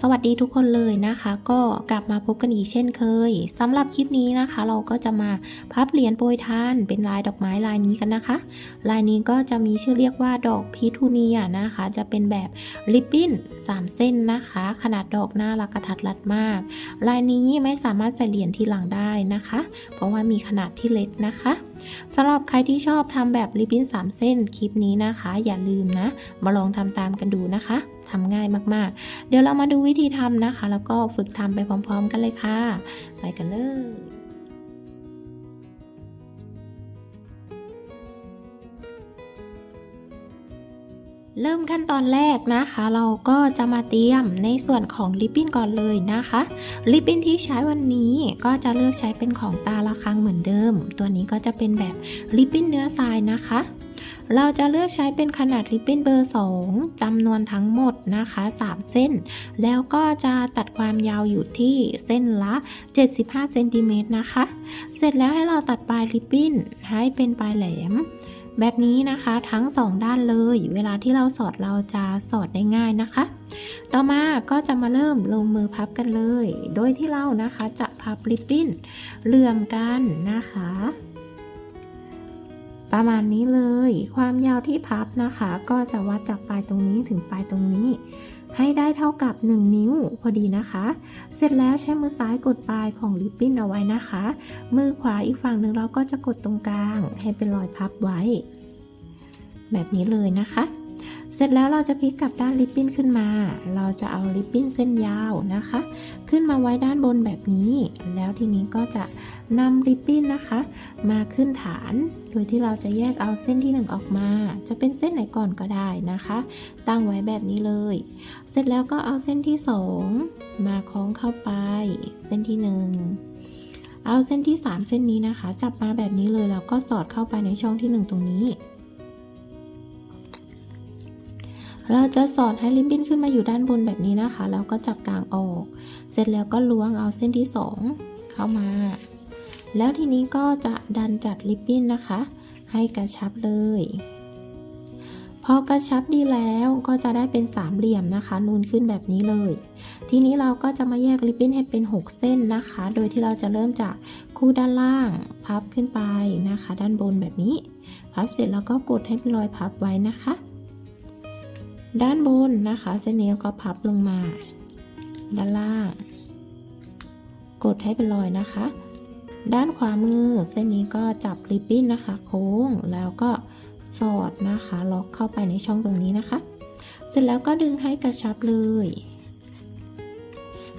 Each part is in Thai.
สวัสดีทุกคนเลยนะคะ ก็กลับมาพบกันอีกเช่นเคยสำหรับคลิปนี้นะคะ เราก็จะมาพับเหรียญโปรยทานเป็นลายดอกไม้ลายนี้กันนะคะ ลายนี้ก็จะมีชื่อเรียกว่าดอกพิทูเนียนะคะ จะเป็นแบบริบบิ้น3 เส้นนะคะ ขนาดดอกน่ารักกระทัดรัดมาก ลายนี้ไม่สามารถใส่เหรียญที่หลังได้นะคะ เพราะว่ามีขนาดที่เล็กนะคะสำหรับใครที่ชอบทำแบบริบบิ้น3 เส้นคลิปนี้นะคะ อย่าลืมนะ มาลองทำตามกันดูนะคะ ทำง่ายมากๆ เดี๋ยวเรามาดูวิธีทำนะคะ แล้วก็ฝึกทำไปพร้อม ๆ กันเลยค่ะ ไปกันเลยเริ่มขั้นตอนแรกนะคะ เราก็จะมาเตรียมในส่วนของริบบิ้นก่อนเลยนะคะริบบิ้นที่ใช้วันนี้ก็จะเลือกใช้เป็นของตาละครังเหมือนเดิม ตัวนี้ก็จะเป็นแบบริบบิ้นเนื้อทรายนะคะ เราจะเลือกใช้เป็นขนาดริบบิ้นเบอร์ 2จำนวนทั้งหมดนะคะ 3 เส้น แล้วก็จะตัดความยาวอยู่ที่เส้นละ 75เซนติเมตรนะคะ เสร็จแล้วให้เราตัดปลายริบบิ้นให้เป็นปลายแหลมแบบนี้นะคะทั้ง 2 ด้านเลย เวลาที่เราสอดเราจะสอดได้ง่ายนะคะ ต่อมาก็จะมาเริ่มลงมือพับกันเลย โดยที่เรานะคะจะพับริบบิ้นเหลื่อมกันนะคะ ประมาณนี้เลย ความยาวที่พับนะคะ ก็จะวัดจากปลายตรงนี้ถึงปลายตรงนี้ ให้ได้เท่ากับ 1 นิ้วพอดีนะคะ เสร็จแล้วใช้มือซ้ายกดปลายของริบบิ้นเอาไว้นะคะ มือขวาอีกฝั่งหนึ่งเราก็จะกดตรงกลาง ให้เป็นรอยพับไว้ แบบนี้เลยนะคะ เสร็จแล้วเราจะพลิกกลับด้านริบบิ้นขึ้นมา เราจะเอาริบบิ้นเส้นยาวนะคะ ขึ้นมาไว้ด้านบนแบบนี้ แล้วทีนี้ก็จะนำริบบิ้นนะคะ มาขึ้นฐาน โดยที่เราจะแยกเอาเส้นที่ 1 ออกมา จะเป็นเส้นไหนก่อนก็ได้นะคะ ตั้งไว้แบบนี้เลย เสร็จแล้วก็เอาเส้นที่ 2 มาคล้องเข้าไป เส้นที่ 1เอาเส้นที่ 3 เส้นนี้นะคะ จับมาแบบนี้เลยแล้วก็สอดเข้าไปในช่องที่ 1 ตรงนี้ เราจะสอดให้ริบบิ้นขึ้นมาอยู่ด้านบนแบบนี้นะคะ แล้วก็จับกลางออก เสร็จแล้วก็ล้วงเอาเส้นที่ 2 เข้ามา แล้วทีนี้ก็จะดันจัดริบบิ้นนะคะ ให้กระชับเลย พอกระชับดีแล้วก็จะได้เป็นสามเหลี่ยมนะคะ นูนขึ้นแบบนี้เลย ทีนี้เราก็จะมาแยกริบบิ้นให้เป็น 6 เส้นนะคะ โดยที่เราจะเริ่มจากคู่ด้านล่าง พับขึ้นไปนะคะ ด้านบนแบบนี้ พับเสร็จแล้วก็กดให้เป็นรอยพับไว้นะคะ ด้านบนนะคะเส้นนี้ก็พับลงมา ด้านล่าง กดให้เป็นรอยนะคะ ด้านขวามือเส้นนี้ก็จับริบบิ้นนะคะ โค้งแล้วก็สอดนะคะล็อกเข้าไปในช่องตรงนี้นะคะ เสร็จแล้วก็ดึงให้กระชับเลย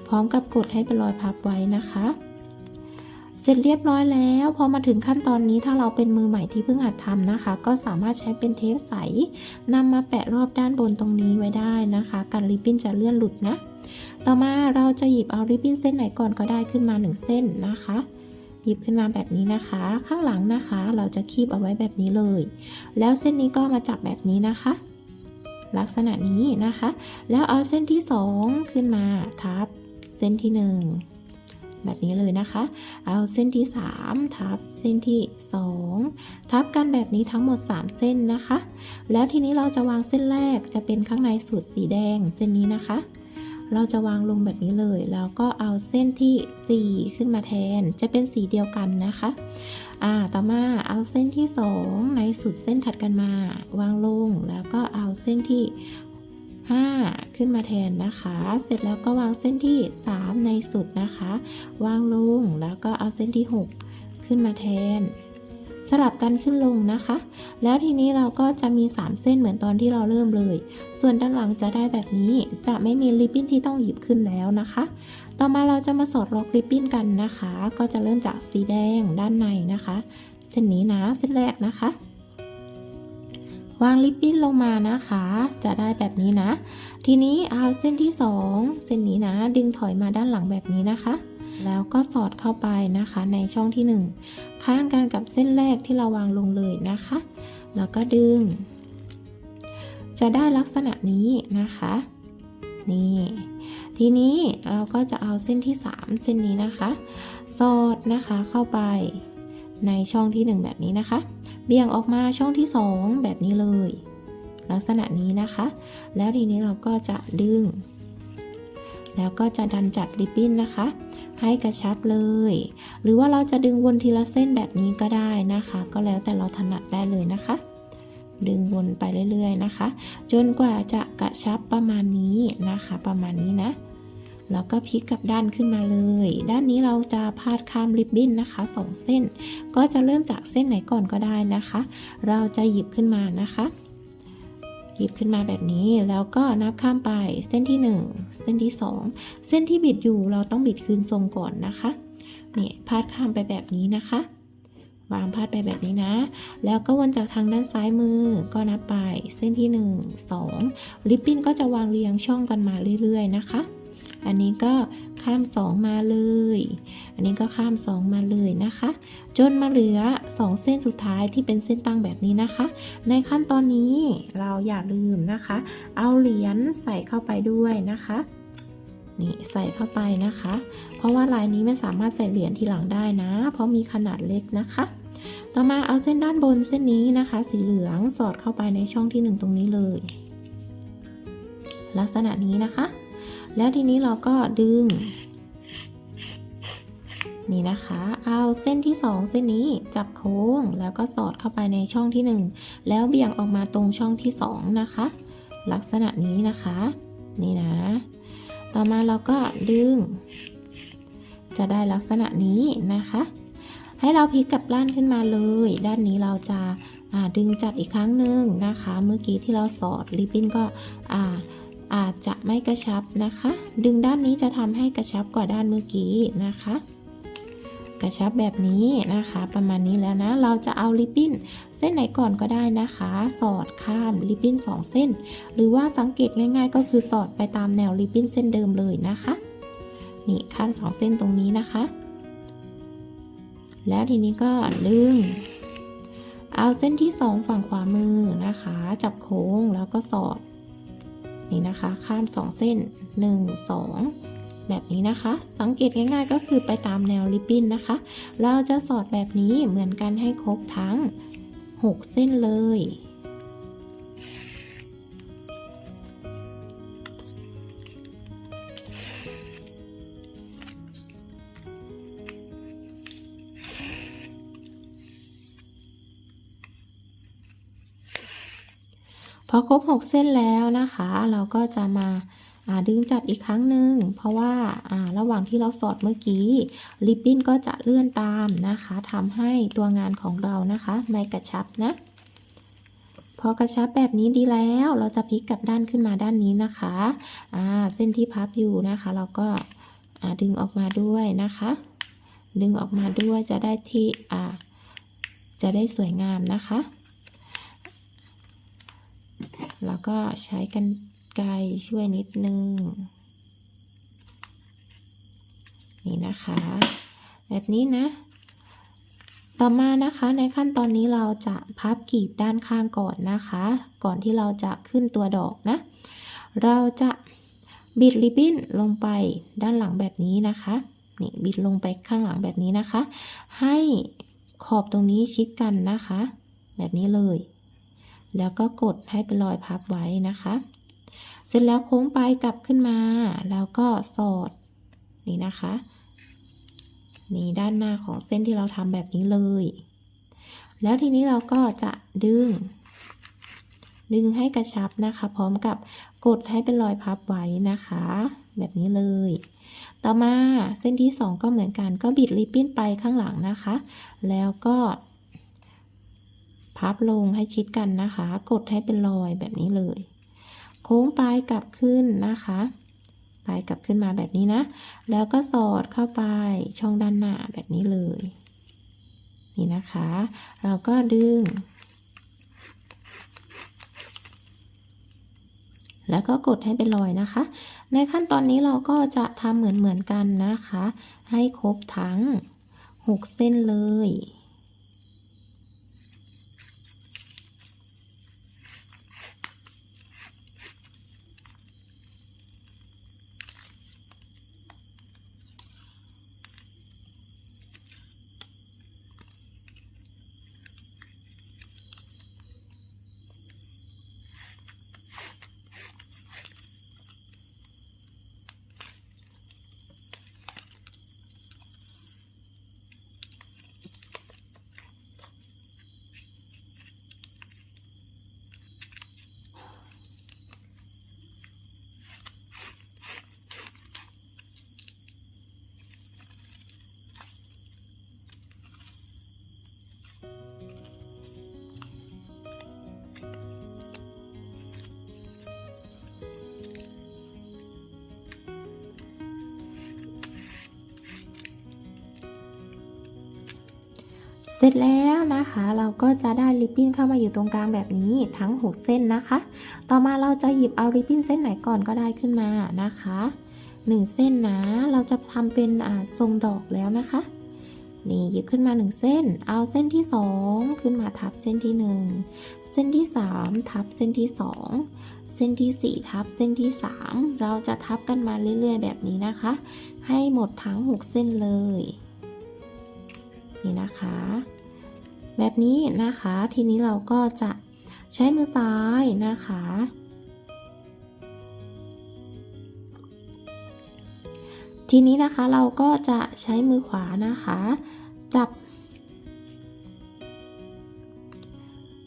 พร้อมกับกดให้เป็นรอยพับไว้นะคะ เสร็จเรียบร้อยแล้วพอมาถึงขั้นตอนนี้ถ้าเราเป็นมือใหม่ที่เพิ่งหัดทำนะคะ ก็สามารถใช้เป็นเทปใสนำมาแปะรอบด้านบนตรงนี้ไว้ได้นะคะกันริบบิ้นจะเลื่อนหลุดนะ ต่อมาเราจะหยิบเอาริบบิ้นเส้นไหนก่อนก็ได้ขึ้นมา 1 เส้นนะคะหยิบขึ้นมาแบบนี้นะคะ ข้างหลังนะคะ เราจะคีบเอาไว้แบบนี้เลย แล้วเส้นนี้ก็มาจับแบบนี้นะคะ ลักษณะนี้นะคะ แล้วเอาเส้นที่ 2 ขึ้นมาทับเส้นที่ 1 แบบนี้เลยนะคะ เอาเส้นที่ 3 ทับเส้นที่ 2 ทับกันแบบนี้ทั้งหมด 3 เส้นนะคะ แล้วทีนี้เราจะวางเส้นแรกจะเป็นข้างในสุดสีแดงเส้นนี้นะคะ เราจะวางลงแบบนี้เลย แล้วก็เอาเส้นที่ 4 ขึ้นมาแทนจะเป็นสีเดียวกันนะคะอ่าต่อมาเอาเส้นที่ 2 ในสุดเส้นถัดกันมา วางลงแล้วก็เอาเส้นที่ 5 ขึ้นมาแทนนะคะ เสร็จแล้วก็วางเส้นที่ 3 ในสุดนะคะ วางลงแล้วก็เอาเส้นที่ 6 ขึ้นมาแทน สลับกันขึ้นลงนะคะ แล้วทีนี้เราก็จะมี 3 เส้นเหมือนตอนที่เราเริ่มเลย ส่วนด้านหลังจะได้แบบนี้จะไม่มีริบบิ้นที่ต้องหยิบขึ้นแล้วนะคะ ต่อมาเราจะมาสอดล็อกริบบิ้นกันนะคะ ก็จะเริ่มจากสีแดงด้านในนะคะ เส้นนี้นะเส้นแรกนะคะ วางริบบิ้นลงมานะคะ จะได้แบบนี้นะ ทีนี้เอาเส้นที่ 2 เส้นนี้นะ ดึงถอยมาด้านหลังแบบนี้นะคะ แล้วก็สอดเข้าไปนะคะ ในช่องที่ 1 ข้างกันกับเส้นแรกที่เราวางลงเลยนะคะ แล้วก็ดึง จะได้ลักษณะนี้นะคะ นี่ ทีนี้เราก็จะเอาเส้นที่ 3 เส้นนี้นะคะ สอดนะคะเข้าไปในช่องที่ 1 แบบนี้นะคะ เบี่ยงออกมาช่องที่ 2 แบบนี้เลย ลักษณะนี้นะคะ แล้วทีนี้เราก็จะดึง แล้วก็จะดันจัดริบบิ้นนะคะ ให้กระชับเลย หรือว่าเราจะดึงวนทีละเส้นแบบนี้ก็ได้นะคะ ก็แล้วแต่เราถนัดได้เลยนะคะ ดึงวนไปเรื่อยๆนะคะ จนกว่าจะกระชับประมาณนี้นะคะ ประมาณนี้นะ แล้วก็พลิกกลับด้านขึ้นมาเลย ด้านนี้เราจะพาดข้ามริบบิ้นนะคะสองเส้น ก็จะเริ่มจากเส้นไหนก่อนก็ได้นะคะ เราจะหยิบขึ้นมานะคะ หยิบขึ้นมาแบบนี้แล้วก็นับข้ามไปเส้นที่ 1 เส้นที่ 2 เส้นที่บิดอยู่เราต้องบิดคืนทรงก่อนนะคะนี่พาดข้ามไปแบบนี้นะคะ วางพาดไปแบบนี้นะ แล้วก็วนจากทางด้านซ้ายมือก็นับไปเส้นที่ 1 2ริบบิ้นก็จะวางเรียงช่องกันมาเรื่อยๆนะคะ อันนี้ก็ข้าม 2 มาเลย อันนี้ก็ข้าม 2 มาเลยนะคะ จนมาเหลือ 2 เส้นสุดท้ายที่เป็นเส้นตั้งแบบนี้นะคะ ในขั้นตอนนี้เราอย่าลืมนะคะ เอาเหรียญใส่เข้าไปด้วยนะคะนี่ใส่เข้าไปนะคะ เพราะว่าลายนี้ไม่สามารถใส่เหรียญทีหลังได้นะ เพราะมีขนาดเล็กนะคะ ต่อมาเอาเส้นด้านบนเส้นนี้นะคะ สีเหลืองสอดเข้าไปในช่องที่ 1 ตรงนี้เลย ลักษณะนี้นะคะ แล้วทีนี้เราก็ดึง นี่นะคะ เอาเส้นที่ 2 เส้นนี้จับโค้งแล้วก็สอดเข้าไปในช่องที่ 1 แล้วเบี่ยงออกมาตรงช่องที่ 2 นะคะ ลักษณะนี้นะคะ นี่นะ ต่อมาเราก็ดึง จะได้ลักษณะนี้นะคะ ให้เราพลิกกลับด้านขึ้นมาเลย ด้านนี้เราจะาดึงจัดอีกครั้งหนึ่งนะคะ เมื่อกี้ที่เราสอดริบบิ้นก็อ่า อาจจะไม่กระชับนะคะ ดึงด้านนี้จะทำให้กระชับกว่าด้านเมื่อกี้นะคะ กระชับแบบนี้นะคะ ประมาณนี้แล้วนะ เราจะเอาริบบิ้นเส้นไหนก่อนก็ได้นะคะ สอดข้ามริบบิ้นสองเส้น หรือว่าสังเกตง่าย ๆ ก็คือสอดไปตามแนวริบบิ้นเส้นเดิมเลยนะคะ นี่ข้ามสองเส้นตรงนี้นะคะ แล้วทีนี้ก็ดึงเอาเส้นที่สองฝั่งขวามือนะคะ จับโค้งแล้วก็สอด นี้นะคะ ข้าม2เส้น 1 2 แบบนี้นะคะ สังเกตง่ายๆก็คือไปตามแนวริบบิ้นนะคะ เราจะสอดแบบนี้เหมือนกันให้ครบทั้ง 6 เส้นเลย อครบ 6 เส้นแล้วนะคะ เราก็จะมาดึงจัดอีกครั้งหนึ่งเพราะว่าระหว่างที่เราสอดเมื่อกี้ริบบิ้นก็จะเลื่อนตามนะคะทำให้ตัวงานของเรานะคะไม่กระชับนะ พอกระชับแบบนี้ดีแล้วเราจะพลิกกลับด้านขึ้นมาด้านนี้นะคะเส้นที่พับอยู่นะคะ เราก็ดึงออกมาด้วยนะคะ ดึงออกมาด้วยจะได้ที่จะได้สวยงามนะคะ แล้วก็ใช้กันไกรช่วยนิดนึง นี่นะคะ แบบนี้นะ ต่อมานะคะในขั้นตอนนี้เราจะพับกีบด้านข้างก่อนนะคะ ก่อนที่เราจะขึ้นตัวดอกนะ เราจะบิดริบบิ้นลงไปด้านหลังแบบนี้นะคะ นี่บิดลงไปข้างหลังแบบนี้นะคะ ให้ขอบตรงนี้ชิดกันนะคะ แบบนี้เลย แล้วก็กดให้เป็นรอยพับไว้นะคะ เสร็จแล้วโค้งไปกลับขึ้นมา แล้วก็สอดนี่นะคะ นี่ด้านหน้าของเส้นที่เราทำแบบนี้เลย แล้วทีนี้เราก็จะดึง ดึงให้กระชับนะคะ พร้อมกับกดให้เป็นรอยพับไว้นะคะ แบบนี้เลย ต่อมาเส้นที่ 2 ก็เหมือนกันก็บิดริบบิ้นไปข้างหลังนะคะ แล้วก็ พับลงให้ชิดกันนะคะ กดให้เป็นรอยแบบนี้เลย โค้งปลายกลับขึ้นนะคะปลายกลับขึ้นมาแบบนี้นะ แล้วก็สอดเข้าไปช่องด้านหน้าแบบนี้เลย นี่นะคะ เราก็ดึง แล้วก็กดให้เป็นรอยนะคะ ในขั้นตอนนี้เราก็จะทำเหมือนเหมือนกันนะคะ ให้ครบทั้ง 6 เส้นเลย ร็จแล้วนะคะ เราก็จะได้ริบบิ้นเข้ามาอยู่ตรงกลางแบบนี้ทั้ง 6 เส้นนะคะ ต่อมาเราจะหยิบเอาริบบิ้นเส้นไหนก่อนก็ได้ขึ้นมานะคะ1เส้นนะเราจะทำเป็นทรงดอกแล้วนะคะนี่หยิบขึ้นมา 1 เส้น เอาเส้นที่ 2 ขึ้นมาทับเส้นที่ 1 เส้นที่ 3 ทับเส้นที่ 2 เส้นที่ 4 ทับเส้นที่ 3 เราจะทับกันมาเรื่อยๆ แบบนี้นะคะ ให้หมดทั้ง 6 เส้นเลย นี่นะคะ แบบนี้นะคะ ทีนี้เราก็จะใช้มือซ้ายนะคะ ทีนี้นะคะเราก็จะใช้มือขวานะคะ จับ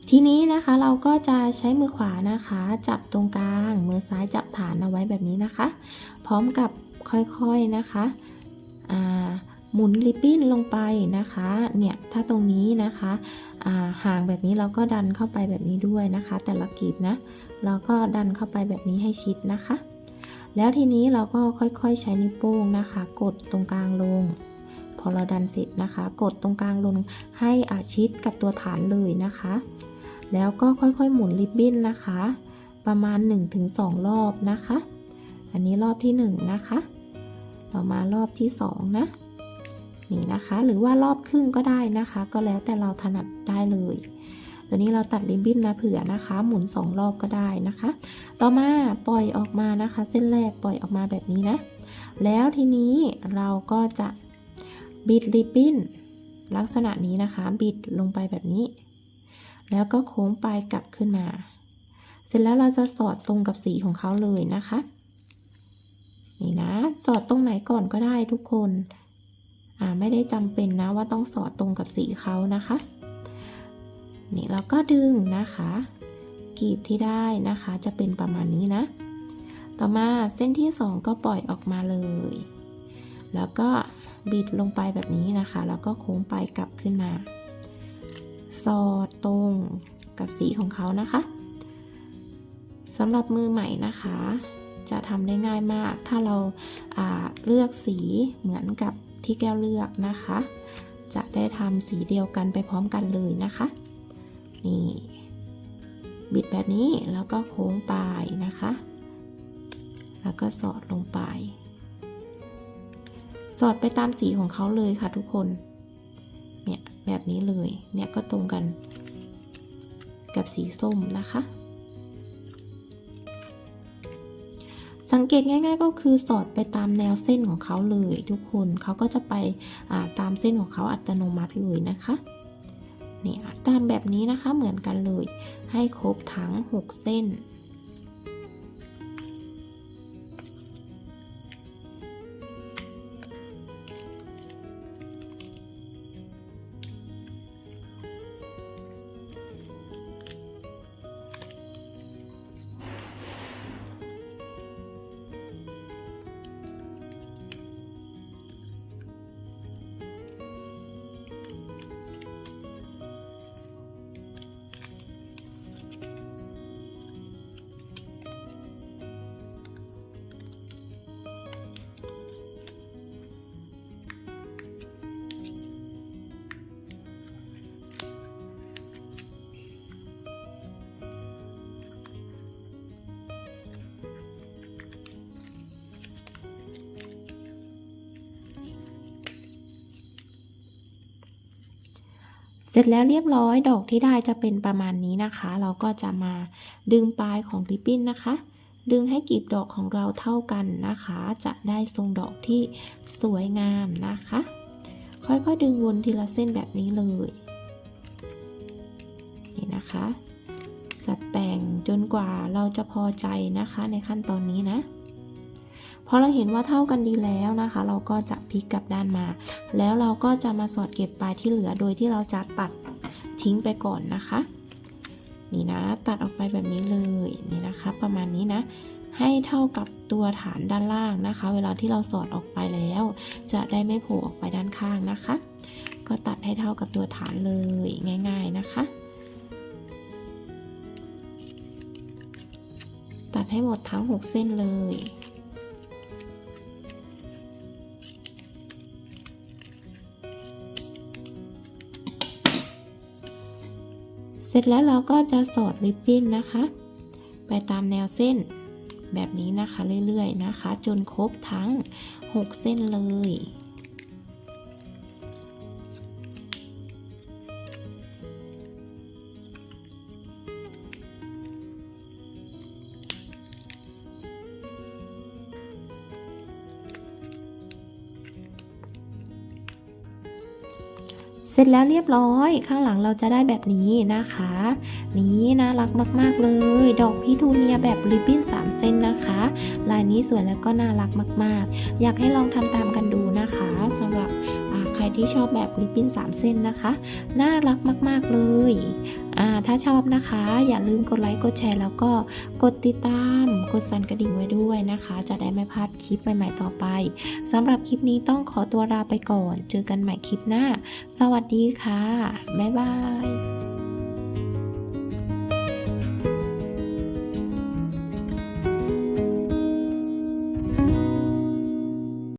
ทีนี้นะคะเราก็จะใช้มือขวานะคะ จับตรงกลาง มือซ้ายจับฐานเอาไว้แบบนี้นะคะ พร้อมกับค่อยๆนะคะอ่า หมุนริบบิ้นลงไปนะคะ เนี่ยถ้าตรงนี้นะคะห่างแบบนี้เราก็ดันเข้าไปแบบนี้ด้วยนะคะ แต่ละกลีบนะ เราก็ดันเข้าไปแบบนี้ให้ชิดนะคะ แล้วทีนี้เราก็ค่อยๆใช้นิ้วโป้งนะคะ กดตรงกลางลง พอเราดันเสร็จนะคะ กดตรงกลางลงให้อาชิดกับตัวฐานเลยนะคะ แล้วก็ค่อยๆหมุนริบบิ้นนะคะ ประมาณ 1-2 รอบนะคะ อันนี้รอบที่ 1 นะคะ ต่อมารอบที่ 2 นะ นี่นะคะ หรือว่ารอบครึ่งก็ได้นะคะ ก็แล้วแต่เราถนัดได้เลย ตัวนี้เราตัดริบบิ้นมาเผื่อนะคะ หมุน 2 รอบก็ได้นะคะ ต่อมาปล่อยออกมานะคะ เส้นแรกปล่อยออกมาแบบนี้นะ แล้วทีนี้เราก็จะบิดริบบิ้นลักษณะนี้นะคะ บิดลงไปแบบนี้ แล้วก็โค้งปลายกลับขึ้นมา เสร็จแล้วเราจะสอดตรงกับสีของเขาเลยนะคะ นี่นะ สอดตรงไหนก่อนก็ได้ทุกคน ไม่ได้จำเป็นนะว่าต้องสอดตรงกับสีเขานะคะ นี่เราก็ดึงนะคะ กีบที่ได้นะคะจะเป็นประมาณนี้นะ ต่อมาเส้นที่สองก็ปล่อยออกมาเลย แล้วก็บิดลงไปแบบนี้นะคะ แล้วก็โค้งไปกลับขึ้นมา สอดตรงกับสีของเขานะคะสำหรับมือใหม่นะคะ จะทำได้ง่ายมาก ถ้าเราเลือกสีเหมือนกับ ที่แก้วเลือกนะคะ จะได้ทำสีเดียวกันไปพร้อมกันเลยนะคะ นี่ บิดแบบนี้แล้วก็โค้งปลายนะคะ แล้วก็สอดลงไป สอดไปตามสีของเขาเลยค่ะทุกคน เนี่ยแบบนี้เลย เนี่ยก็ตรงกัน กับสีส้มนะคะ สังเกตง่าย ๆ ก็คือสอดไปตามแนวเส้นของเขาเลย ทุกคนเขาก็จะไปตามเส้นของเขาอัตโนมัติเลยนะคะนี่ตามแบบนี้นะคะเหมือนกันเลย ให้ครบทั้ง 6 เส้น ร็จแล้วเรียบร้อยดอกที่ได้จะเป็นประมาณนี้นะคะ เราก็จะมาดึงปลายของริบบิ้นนะคะ ดึงให้กีบดอกของเราเท่ากันนะคะ จะได้ทรงดอกที่สวยงามนะคะ ค่อยๆดึงวนทีละเส้นแบบนี้เลยนี่นะคะสัดแต่งจนกว่าเราจะพอใจนะคะในขั้นตอนนี้นะ พอเราเห็นว่าเท่ากันดีแล้วนะคะ เราก็จะพลิกกลับด้านมา แล้วเราก็จะมาสอดเก็บปลายที่เหลือโดยที่เราจะตัดทิ้งไปก่อนนะคะ นี่นะตัดออกไปแบบนี้เลยนี่นะคะ ประมาณนี้นะ ให้เท่ากับตัวฐานด้านล่างนะคะ เวลาที่เราสอดออกไปแล้ว จะได้ไม่โผล่ออกไปด้านข้างนะคะ ก็ตัดให้เท่ากับตัวฐานเลยง่าย ๆนะคะตัดให้หมดทั้ง 6 เส้นเลย ร็จแล้วเราก็จะสอดริบบิ้นนะคะ ไปตามแนวเส้นแบบนี้นะคะเรื่อยๆนะคะ จนครบทั้ง 6 เส้นเลย สร็จแล้วเรียบร้อยข้างหลังเราจะได้แบบนี้นะคะ นี่น่ารักมาก ๆ เลย ดอกพิทูเนียแบบริบบิ้น3 เส้นนะคะ ลายนี้สวยแล้วก็น่ารักมาก ๆ อยากให้ลองทำตามกันดูนะคะสำหรับใครที่ชอบแบบริบบิ้น3 เส้นนะคะ น่ารักมาก ๆ เลย ถ้าชอบนะคะ อย่าลืมกดไลค์กดแชร์ แล้วก็กดติดตาม กดสั่นกระดิ่งไว้ด้วยนะคะ จะได้ไม่พลาดคลิปใหม่ๆต่อไปสำหรับคลิปนี้ต้องขอตัวลาไปก่อน เจอกันใหม่คลิปหน้า สวัสดีค่ะ บ๊ายบาย